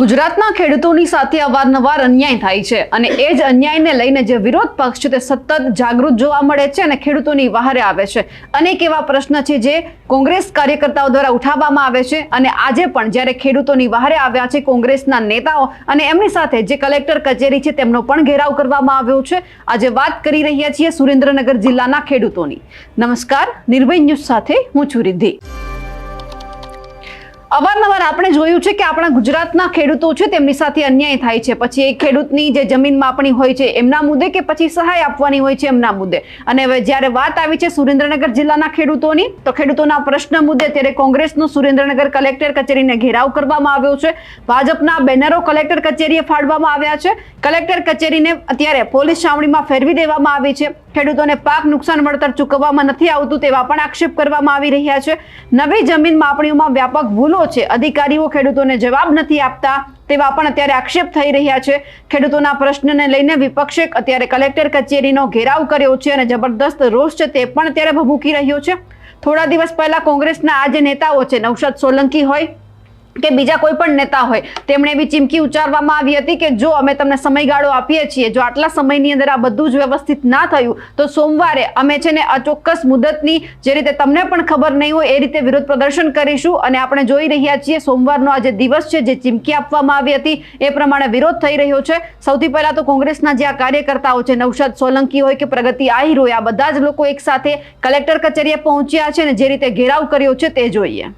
ગુજરાતના ખેડૂતોની સાથે અવારનવાર અન્યાય થાય છે અને એ જ અન્યાયને લઈને જે વિરોધ પક્ષ છે તે સતત જાગૃત જોવા મળે છે અને ખેડૂતોની વહારે આવે છે. અનેક એવા પ્રશ્ન છે જે કોંગ્રેસ કાર્યકર્તાઓ દ્વારા ઉઠાવવામાં આવે છે અને આજે પણ જ્યારે ખેડૂતોની વહારે આવ્યા છે કોંગ્રેસના નેતાઓ અને એમની સાથે જે કલેક્ટર કચેરી છે તેમનો પણ ઘેરાવ કરવામાં આવ્યો છે. આજે વાત કરી રહ્યા છીએ સુરેન્દ્રનગર જિલ્લાના ખેડૂતોની. નમસ્કાર, નિર્ભય ન્યૂઝ સાથે હું છું રિદ્ધિ. અવારનવાર આપણે જોયું છે કે આપણા ગુજરાતના ખેડૂતો છે, તેમની સાથે અન્યાય થાય છે. પછી એ ખેડૂતની જે જમીન માપણી હોય છે, એમના મુદ્દે કે પછી સહાય આપવાની હોય છે, એમના મુદ્દે? અને હવે જ્યારે વાત આવી છે સુરેન્દ્રનગર જિલ્લાના ખેડૂતોની, તો ખેડૂતોના પ્રશ્ન મુદ્દે ત્યારે કોંગ્રેસનો સુરેન્દ્રનગર કલેક્ટર કચેરીને ઘેરાવ કરવામાં આવ્યો છે. ભાજપના બેનરો કલેક્ટર કચેરીએ ફાડવામાં આવ્યા છે. કલેક્ટર કચેરીને અત્યારે પોલીસ છાવણીમાં ફેરવી દેવામાં આવી છે. ખેડૂતોને પાક નુકસાન વળતર ચૂકવવામાં નથી આવતું તેવા પણ આક્ષેપ કરવામાં આવી રહ્યા છે. નવી જમીન માપણીઓમાં વ્યાપક ભૂલો છે. અધિકારીઓ ખેડૂતોને જવાબ નથી આપતા તેવા પણ અત્યારે આક્ષેપ થઈ રહ્યા છે. ખેડૂતોના પ્રશ્નને લઈને વિપક્ષે અત્યારે કલેક્ટર કચેરીનો ઘેરાવ કર્યો છે અને જબરદસ્ત રોષ છે તે પણ અત્યારે ભભૂકી રહ્યો છે. થોડા દિવસ પહેલા કોંગ્રેસના આ જે નેતાઓ છે, નૌશાદ સોલંકી હોય કે બીજા કોઈ પણ નેતા હોય, તેમણે એવી ચીમકી ઉચ્ચારવામાં આવી હતી કે જો અમે તમને સમયગાળો આપીએ છીએ, જો આટલા સમયની અંદર આ બધું જ વ્યવસ્થિત ના થયું, તો સોમવારે અમે છે ને અચોક્કસ મુદતની જે રીતે તમને પણ ખબર નહીં હોય, એ રીતે વિરોધ પ્રદર્શન કરીશું અને આપણે જોઈ રહ્યા છીએ સોમવારનો આ જે દિવસ છે, જે ચીમકી આપવામાં આવી હતી, એ પ્રમાણે વિરોધ થઈ રહ્યો છે. સૌથી પહેલા તો કોંગ્રેસના જે આ કાર્યકર્તાઓ છે, નૌશાદ સોલંકી હોય કે પ્રગતિ આહિર હોય, આ બધા જ લોકો એક સાથે કલેક્ટર કચેરીએ પહોંચ્યા છે અને જે રીતે ઘેરાવ કર્યો છે, તે જોઈએ.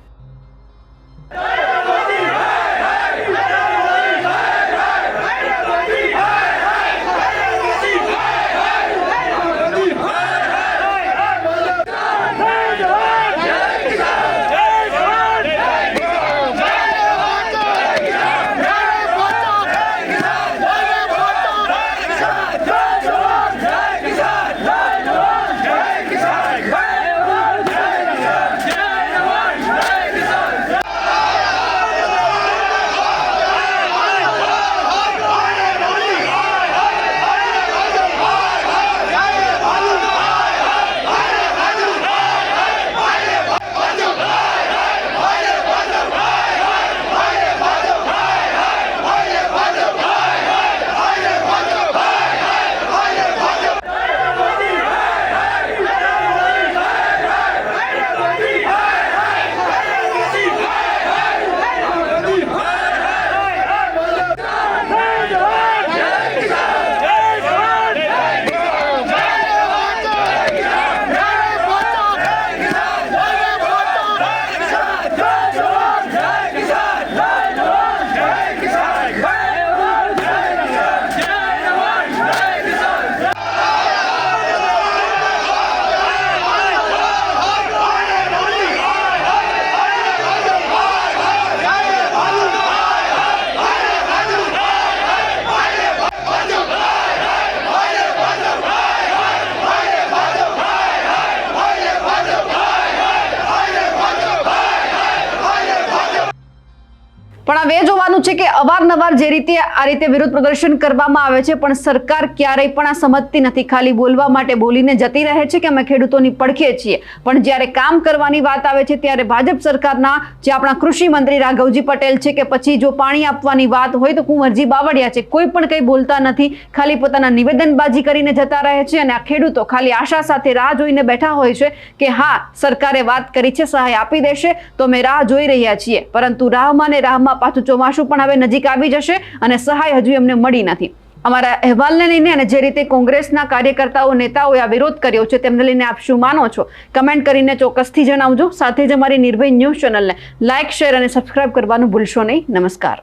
પણ હવે જોવાનું છે કે અવારનવાર જે રીતે આ રીતે વિરોધ પ્રદર્શન કરવામાં આવે છે, પણ સરકાર ક્યારેય પણ આ સમજતી નથી. ખાલી બોલવા માટે બોલીને જતી રહે છે કે અમે ખેડૂતોની પડખે છીએ. પણ જ્યારે કામ કરવાની વાત આવે છે, ત્યારે ભાજપ સરકારના જે આપણા કૃષિ મંત્રી રાઘવજી પટેલ છે કે પછી જો પાણી આપવાની વાત હોય તો કુંવરજી બાવળિયા છે, કોઈ પણ કંઈ બોલતા નથી. ખાલી પોતાના નિવેદનબાજી કરીને જતા રહે છે અને આ ખેડૂતો ખાલી આશા સાથે રાહ જોઈને બેઠા હોય છે કે હા, સરકારે વાત કરી છે, સહાય આપી દેશે, તો અમે રાહ જોઈ રહ્યા છીએ. પરંતુ રાહમાં ને રાહમાં પાછું ચોમાસું પણ હવે નજીક આવી જશે અને સહાય હજુ એમને મળી નથી. અમારા અહેવાલને લઈને અને જે રીતે કોંગ્રેસના કાર્યકર્તાઓ, નેતાઓએ આ વિરોધ કર્યો છે, તેમને લઈને આપ શું માનો છો? કમેન્ટ કરીને ચોક્કસથી જણાવજો. સાથે જ અમારી નિર્ભય ન્યૂઝ ચેનલને લાઇક શેર અને સબસ્ક્રાઇબ કરવાનું ભૂલશો નહીં. નમસ્કાર.